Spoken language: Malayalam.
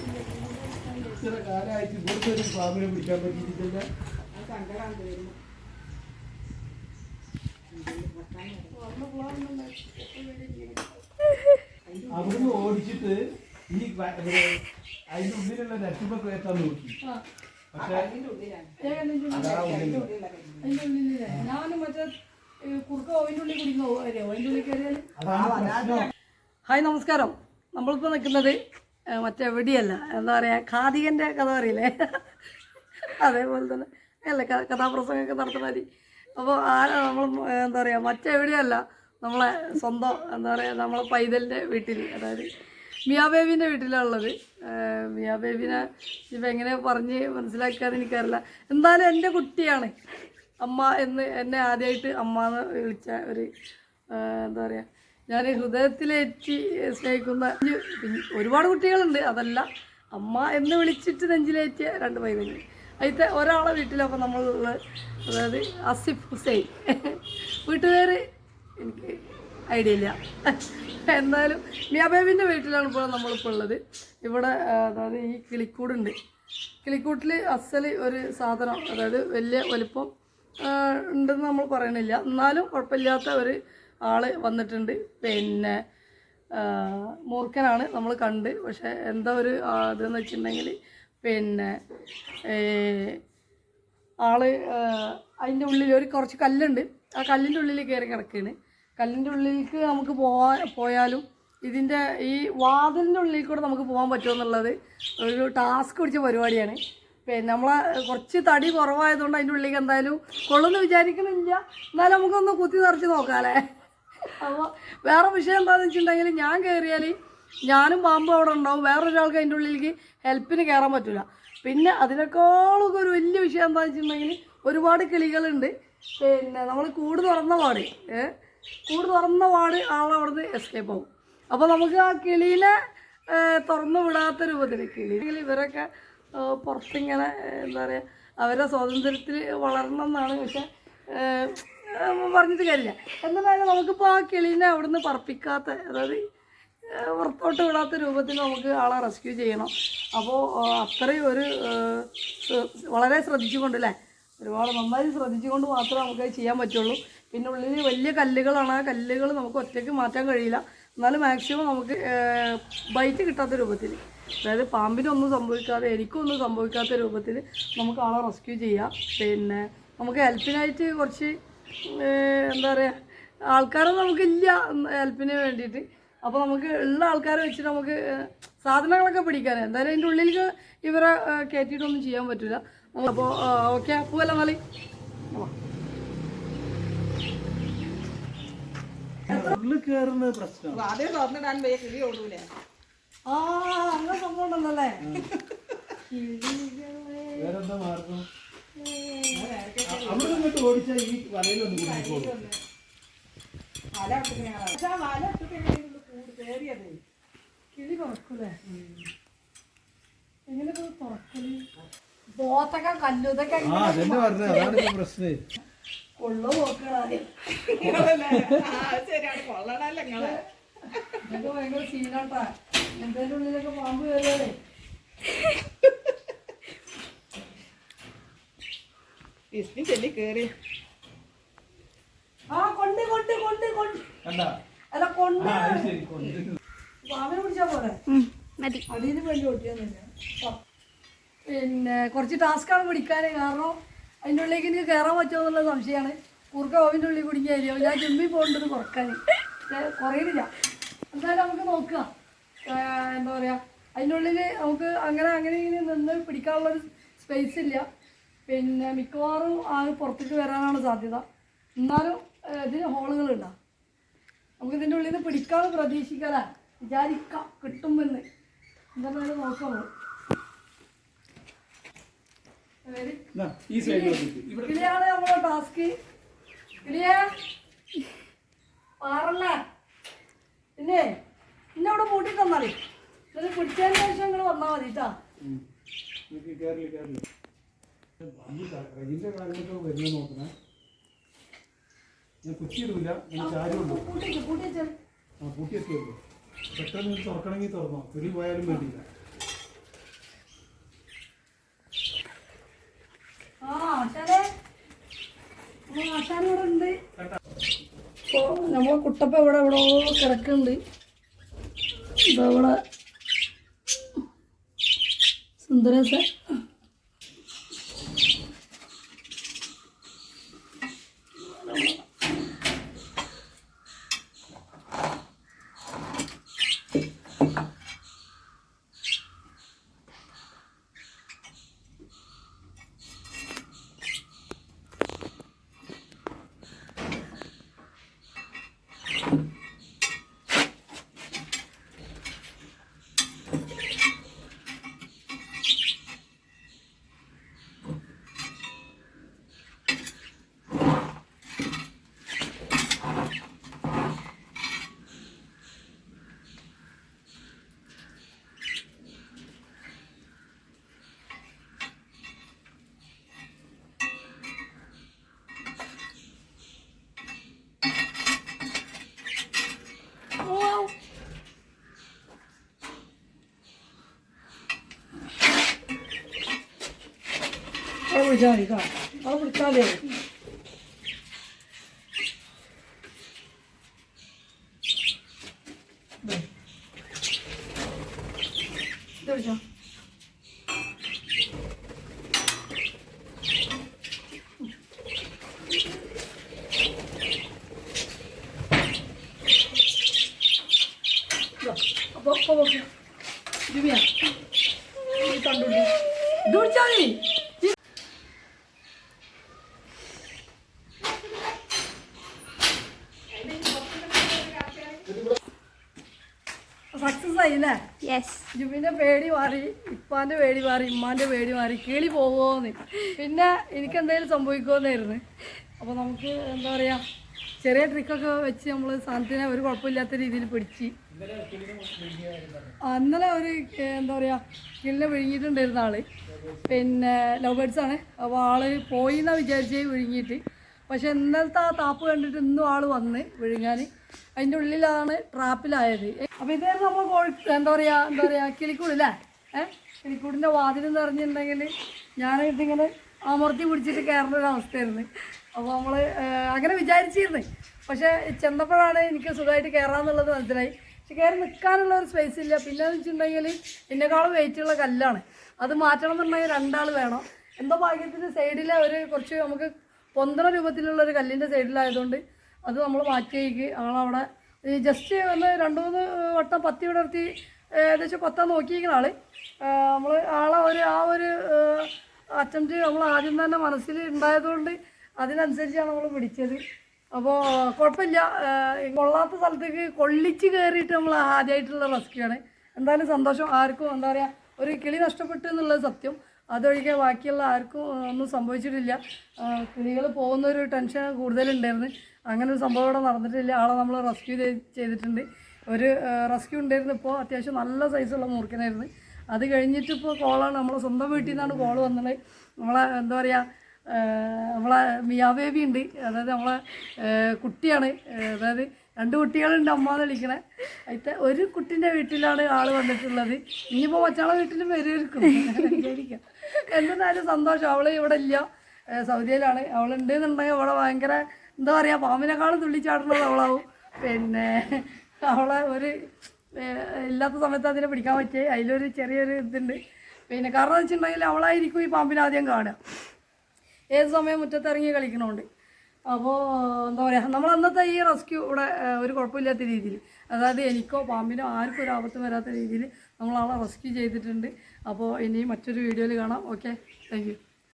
ഇത്ര കാലമായിട്ട് ഇവിടുത്തെ ഒരു ഫാമിനെ പിടിക്കാൻ പറ്റിയിട്ടില്ല അവിടുന്ന് ഓടിച്ചിട്ട് ഈ അതിന്റെ ഉള്ളിലുള്ള നെറ്റുമൊക്കെ എത്താൻ നോക്കി. പക്ഷെ ഞാനും മറ്റേ കുറുക്ക അതിന്റെ ഉള്ളിൽ കുടിക്കോ വരെയോ അതിന്റെ ഉള്ളിൽ കയറിയാൽ അതാണ് പ്രശ്നം. ഹായ് നമസ്കാരം. നമ്മളിപ്പോൾ നിൽക്കുന്നത് മറ്റെവിടെയല്ല എന്താ പറയുക ഖാദികന്റെ കഥ അറിയില്ലേ അതേപോലെ തന്നെ. അല്ല കഥാപ്രസംഗമൊക്കെ നടത്തുന്ന മതി അപ്പോൾ ആ നമ്മൾ എന്താ പറയുക മറ്റെവിടെയല്ല നമ്മളെ സ്വന്തം എന്താ പറയുക നമ്മളെ പൈതലിന്റെ വീട്ടിൽ അതായത് മിയാ ബേബിന്റെ മിയാബേബിനെ ഉള്ളത്. ഏ, മിയാ ഇപ്പം എങ്ങനെ പറഞ്ഞ് മനസ്സിലാക്കാന്ന് എനിക്കറിയില്ല. എന്തായാലും എന്റെ കുട്ടിയാണ് അമ്മ എന്ന് എന്നെ ആദ്യമായിട്ട് അമ്മ എന്ന് വിളിച്ച ഒരു എന്താ പറയുക ഞാൻ ഹൃദയത്തിലേറ്റി സ്നേഹിക്കുന്ന ഒരുപാട് കുട്ടികളുണ്ട്. അതല്ല അമ്മ എന്ന് വിളിച്ചിട്ട് നെഞ്ചിലേറ്റിയ രണ്ട് പൈതങ്ങൾ അതിലത്തെ ഒരാളെ വീട്ടിലപ്പോൾ നമ്മൾ അതായത് അസിഫ് ഹുസൈൻ. വീട്ടുപേര് എനിക്ക് ഐഡിയ ഇല്ല. എന്നാലും മിയാബേബിന്റെ വീട്ടിലാണ് ഇപ്പോൾ നമ്മളിപ്പോൾ ഉള്ളത്. ഇവിടെ അതായത് ഈ കിളിക്കൂടുണ്ട്. കിളിക്കൂട്ടിൽ അസൽ ഒരു സാധനം അതായത് വലിയ വലിപ്പം ഉണ്ടെന്ന് നമ്മൾ പറയണില്ല. എന്നാലും കുഴപ്പമില്ലാത്ത ഒരു ആൾ വന്നിട്ടുണ്ട്. പിന്നെ മൂർഖനാണ് നമ്മൾ കണ്ട്. പക്ഷേ എന്താ ഒരു ഇതെന്ന് വെച്ചിട്ടുണ്ടെങ്കിൽ പിന്നെ ആൾ അതിന്റെ ഉള്ളിൽ ഒരു കുറച്ച് കല്ലുണ്ട്. ആ കല്ലിന്റെ ഉള്ളിൽ കയറി കിടക്കുകയാണ് കല്ലിന്റെ ഉള്ളിലേക്ക് നമുക്ക് പോവാൻ പോയാലും ഇതിന്റെ ഈ വാതിലിന്റെ ഉള്ളിൽ കൂടെ നമുക്ക് പോകാൻ പറ്റുമെന്നുള്ളത് ഒരു ടാസ്ക് പിടിച്ച പരിപാടിയാണ്. പിന്നെ നമ്മളെ കുറച്ച് തടി കുറവായതുകൊണ്ട് അതിന്റെ ഉള്ളിലേക്ക് എന്തായാലും കൊള്ളുമെന്ന് വിചാരിക്കണില്ല. എന്നാലും നമുക്കൊന്ന് കുത്തി നിറച്ച് നോക്കാമല്ലേ അപ്പോൾ വേറെ വിഷയം എന്താണെന്ന് വെച്ചിട്ടുണ്ടെങ്കിൽ ഞാൻ കയറിയാൽ ഞാനും പാമ്പും അവിടെ ഉണ്ടാവും. വേറൊരാൾക്ക് അതിന്റെ ഉള്ളിലേക്ക് ഹെൽപ്പിന് കയറാൻ പറ്റില്ല പിന്നെ അതിനേക്കാളൊക്കെ ഒരു വലിയ വിഷയം എന്താണെന്ന് വെച്ചിട്ടുണ്ടെങ്കിൽ ഒരുപാട് കിളികളുണ്ട്. പിന്നെ നമ്മൾ കൂട് തുറന്ന പാട് കൂട് തുറന്ന പാട് നിന്ന് എസ്കേപ്പ് ആവും. അപ്പോൾ നമുക്ക് ആ കിളീനെ തുറന്നു വിടാത്ത രൂപത്തിൽ കിളികൾ ഇവരൊക്കെ പുറത്തിങ്ങനെ എന്താ പറയുക അവരുടെ സ്വാതന്ത്ര്യത്തിൽ വളരണം എന്നാണ് പറഞ്ഞിട്ട് കാര്യമില്ല. എന്നാലും നമുക്കിപ്പോൾ ആ കിളീനെ അവിടുന്ന് പറപ്പിക്കാത്ത അതായത് പുറത്തോട്ട് വിടാത്ത രൂപത്തിൽ നമുക്ക് ആളെ റെസ്ക്യൂ ചെയ്യണം. അപ്പോൾ അത്രയും ഒരു വളരെ ശ്രദ്ധിച്ചുകൊണ്ട് അല്ലേ? ഒരുപാട് നന്നായി ശ്രദ്ധിച്ചുകൊണ്ട് മാത്രമേ നമുക്ക് ചെയ്യാൻ പറ്റുള്ളൂ. പിന്നെ ഉള്ളിൽ വലിയ കല്ലുകളാണ്. ആ കല്ലുകൾ നമുക്ക് ഒറ്റയ്ക്ക് മാറ്റാൻ കഴിയില്ല. എന്നാലും മാക്സിമം നമുക്ക് ബൈറ്റ് കിട്ടാത്ത രൂപത്തിൽ. അതായത് പാമ്പിനൊന്നും സംഭവിക്കാതെ എനിക്കൊന്നും സംഭവിക്കാത്ത രൂപത്തിൽ നമുക്ക് ആളെ റെസ്ക്യൂ ചെയ്യാം. പിന്നെ നമുക്ക് ഹെൽപ്പിനായിട്ട് കുറച്ച് എന്താ പറയുക ആൾക്കാരൊന്നും നമുക്കില്ല ഹെൽപ്പിന് വേണ്ടിയിട്ട്. അപ്പോൾ നമുക്ക് ഉള്ള ആൾക്കാരെ വെച്ചിട്ട് നമുക്ക് സാധനങ്ങളൊക്കെ പിടിക്കാൻ എന്തായാലും അതിന്റെ ഉള്ളിലേക്ക് ഇവരെ കയറ്റിയിട്ടൊന്നും ചെയ്യാൻ പറ്റില്ല അപ്പോൾ ഓക്കെ പോവല്ല ഓടൂലേ. ആ അങ്ങനെ സംഭവം ഉണ്ടല്ലേ അവിടെ നിന്നിട്ട് ഓടിച്ച ഈ വലയിലൊന്നും. കുടുങ്ങിക്കോളൂ കയറിയത് കിളി തുറക്കൂലേ? എങ്ങനെ തുറക്കൽ? പോത്തൊക്കെ കല്ലു ഇതൊക്കെ പ്രശ്നം. കൊള്ളു നോക്കണം ആ, ശരിയാണ് കൊള്ളണല്ലോ നിങ്ങൾ. ഇതൊക്കെ ഭയങ്കര സീനാട്ടാ എന്തേലും ഉള്ളിലൊക്കെ പാമ്പ് കയറിയാലേ വിഷ്ണു ചെല്ലി കേറി. ആ കൊണ്ട് കൊണ്ട് കൊണ്ട് കൊണ്ട്. കണ്ടാ? അല്ല കൊണ്ട്. പിടിച്ചാ പോരെ. പിന്നെ കുറച്ച് ടാസ്ക്കാണ് പിടിക്കാൻ കാരണം അതിന്റെ ഉള്ളിലേക്ക് എനിക്ക് കയറാൻ പറ്റുമോ എന്നുള്ള സംശയമാണ്. കുറുക്ക ഓവിന്റെ ഉള്ളിൽ കുടിക്കായിരിക്കും ഞാൻ ജിമ്മിൽ പോകേണ്ടത് കുറയ്ക്കാൻ കുറയുന്നില്ല എന്തായാലും നമുക്ക് നോക്കുക എന്താ പറയുക അതിന്റെ ഉള്ളിൽ നമുക്ക് അങ്ങനെ അങ്ങനെ ഇങ്ങനെ നിന്ന് പിടിക്കാനുള്ളൊരു സ്പേസ് ഇല്ല. പിന്നെ മിക്കവാറും ആ പുറത്തേക്ക് വരാനാണ് സാധ്യത. എന്നാലും ഇതിന് ഹോളുകളുണ്ടാവും നമുക്ക് ഇതിന്റെ ഉള്ളിൽ നിന്ന് പിടിക്കാതെ പ്രതീക്ഷിക്കാതെ വിചാരിക്കാം കിട്ടുമെന്ന് എന്തായാലും നോക്കാം കിളിയാണ് നമ്മളെ ടാസ്ക് കിളിയേ പാറല്ലേ? പിന്നെ ഇന്നെ അവിടെ പൂട്ടി തന്നാലേ എന്നിട്ട് പിടിച്ചതിന് ശേഷം നിങ്ങൾ വന്നാൽ മതി കേട്ടാ ഈ ഇതിന്റെ കാര്യങ്ങളൊക്കെ വരുന്നത് നോക്കണേ. ഞാൻ കുറ്റിയിടില്ല ഞാൻ ചാരുള്ളൂ ആ പൂട്ടിയെത്തിയുള്ളൂ പെട്ടെന്ന് തുറക്കണമെങ്കിൽ തുറന്നോ. വെളിയിൽ പോയാലും വേണ്ടിയില്ല. ഇപ്പോൾ നമ്മളെ കുട്ടപ്പ ഇവിടെ എവിടെ കിടക്കുന്നുണ്ട്. ഇതവിടെ സുന്ദരസ ഇതാ ഇവിടെ സുന്ദരസ അവിടെ വിളിച്ചാൽ മതി കേട്ടോ അവിടെ വിളിച്ചാൽ മതി ഇത് വിളിച്ചോ അപ്പൊ അപ്പൊ നോക്ക് ദിവ്യ ഇത് കണ്ടുപിടി ഇത് വിളിച്ചാൽ മതി സക്സസ് യെസ് ജുബിന്റെ പേടി മാറി ഇപ്പാന്റെ പേടി മാറി ഇമ്മാന്റെ പേടി മാറി കിളി പോവുമോന്ന് പിന്നെ എനിക്ക് എന്തെങ്കിലും സംഭവിക്കുമെന്നായിരുന്നു അപ്പോൾ നമുക്ക് എന്താ പറയാ ചെറിയ ട്രിക്കൊക്കെ വെച്ച് നമ്മൾ സാധനത്തിനെ ഒരു കുഴപ്പമില്ലാത്ത രീതിയിൽ പിടിച്ച്. അന്നലെ ഒരു എന്താ പറയാ കിളിനെ വിഴുങ്ങിയിട്ടുണ്ടായിരുന്ന ആൾ. പിന്നെ ലവ് ബേഡ്സാണ് അപ്പോൾ ആൾ പോയി എന്നാണ് വിചാരിച്ചേ വിഴുങ്ങിയിട്ട്. പക്ഷെ ഇന്നലത്തെ ആ താപ്പ് കണ്ടിട്ട് ഇന്നും ആൾ വന്ന് വിഴുങ്ങാൻ അതിന്റെ ഉള്ളിലാണ് ട്രാപ്പിലായത്. അപ്പോൾ ഇതായിരുന്നു നമ്മൾ കോഴി എന്താ പറയുക എന്താ പറയുക കിളിക്കൂട് അല്ലേ ഏഹ് കിളിക്കൂടിന്റെ വാതിൽ എന്ന് പറഞ്ഞിട്ടുണ്ടെങ്കിൽ ഞാനിതിങ്ങനെ അമർത്തി പിടിച്ചിട്ട് കയറേണ്ട ഒരു അവസ്ഥയായിരുന്നു. അപ്പോൾ നമ്മൾ അങ്ങനെ വിചാരിച്ചിരുന്നു. പക്ഷേ ചെന്നപ്പോഴാണ് എനിക്ക് സുഖമായിട്ട് കയറാമെന്നുള്ളത് മനസ്സിലായി. പക്ഷെ കയറി നിൽക്കാനുള്ള ഒരു സ്പേസ് ഇല്ല. പിന്നെ എന്ന് വെച്ചിട്ടുണ്ടെങ്കിൽ എന്നെക്കാളും വെയിറ്റുള്ള കല്ലാണ്. അത് മാറ്റണം എന്നുണ്ടെങ്കിൽ രണ്ടാൾ വേണം. എന്തോ ഭാഗ്യത്തിന് സൈഡിലെ ഒരു കുറച്ച് നമുക്ക് പൊന്തണ രൂപത്തിലുള്ള ഒരു കല്ലിന്റെ സൈഡിലായതുകൊണ്ട് അത് നമ്മൾ മാറ്റിയേക്ക് ആളവിടെ ഈ ജസ്റ്റ് ഒന്ന് രണ്ട് മൂന്ന് വട്ടം പത്തി വിടർത്തി ഏകദേശം പത്താൻ നോക്കിയിരിക്കുന്ന ആൾ നമ്മൾ ആളെ ഒരു ആ ഒരു അറ്റംപ്റ്റ് നമ്മൾ ആദ്യം തന്നെ മനസ്സിൽ ഉണ്ടായതുകൊണ്ട് അതിനനുസരിച്ചാണ് നമ്മൾ പിടിച്ചത്. അപ്പോൾ കുഴപ്പമില്ല കൊള്ളാത്ത സ്ഥലത്തേക്ക് കൊള്ളിച്ച് കയറിയിട്ട് നമ്മൾ ആദ്യമായിട്ടുള്ള റെസ്ക്യൂ ആണ്. എന്തായാലും സന്തോഷം. ആർക്കും എന്താ പറയുക ഒരു കിളി നഷ്ടപ്പെട്ടു എന്നുള്ളത് സത്യം. അതൊഴികെ ബാക്കിയുള്ള ആർക്കും ഒന്നും സംഭവിച്ചിട്ടില്ല. കിളികൾ പോകുന്ന ഒരു ടെൻഷൻ കൂടുതലുണ്ടായിരുന്നു. അങ്ങനെ ഒരു സംഭവം ഇവിടെ നടന്നിട്ടില്ല. ആളെ നമ്മൾ റെസ്ക്യൂ ചെയ്തിട്ടുണ്ട്. ഒരു റെസ്ക്യൂ ഉണ്ടായിരുന്നു. ഇപ്പോൾ അത്യാവശ്യം നല്ല സൈസുള്ള മൂർക്കനായിരുന്നു അത് കഴിഞ്ഞിട്ട് ഇപ്പോൾ കോളാണ് നമ്മളെ സ്വന്തം വീട്ടിൽ നിന്നാണ് കോൾ വന്നത്. നമ്മളെ എന്താ പറയുക നമ്മളെ മിയാ ബേബി ഉണ്ട്. അതായത് നമ്മളെ കുട്ടിയാണ്. അതായത് രണ്ട് കുട്ടികളുണ്ട് അമ്മ എന്ന് വിളിക്കണേ. അതിത്തെ ഒരു കുട്ടിന്റെ വീട്ടിലാണ് ആൾ വന്നിട്ടുള്ളത്. ഇനിയിപ്പോൾ മറ്റാളെ വീട്ടിലും വരുമായിരിക്കും വിചാരിക്കാം. എന്തായാലും സന്തോഷം. അവൾ ഇവിടെ ഇല്ല. സൗദിയിലാണ്. അവളുണ്ട് എന്നുണ്ടെങ്കിൽ അവളെ ഭയങ്കര എന്താ പറയുക പാമ്പിനെക്കാളും തുള്ളിച്ചാടുന്നത് അവളാവും. പിന്നെ അവളെ ഒരു ഇല്ലാത്ത സമയത്ത് അതിനെ പിടിക്കാൻ പറ്റിയ അതിലൊരു ചെറിയൊരു ഇതുണ്ട്. പിന്നെ കാരണം വെച്ചിട്ടുണ്ടെങ്കിൽ അവളായിരിക്കും ഈ പാമ്പിനെ ആദ്യം കാണുക. ഏത് സമയം മുറ്റത്തിറങ്ങി കളിക്കണോണ്ട്. അപ്പോൾ എന്താ പറയുക നമ്മൾ അന്നത്തെ ഈ റെസ്ക്യൂ ഇവിടെ ഒരു കുഴപ്പമില്ലാത്ത രീതിയിൽ അതായത് എനിക്കോ പാമ്പിനോ ആർക്കും ഒരു ആപത്തും വരാത്ത രീതിയിൽ നമ്മൾ ആളെ റെസ്ക്യൂ ചെയ്തിട്ടുണ്ട്. അപ്പോൾ ഇനി മറ്റൊരു വീഡിയോയിൽ കാണാം. Okay thank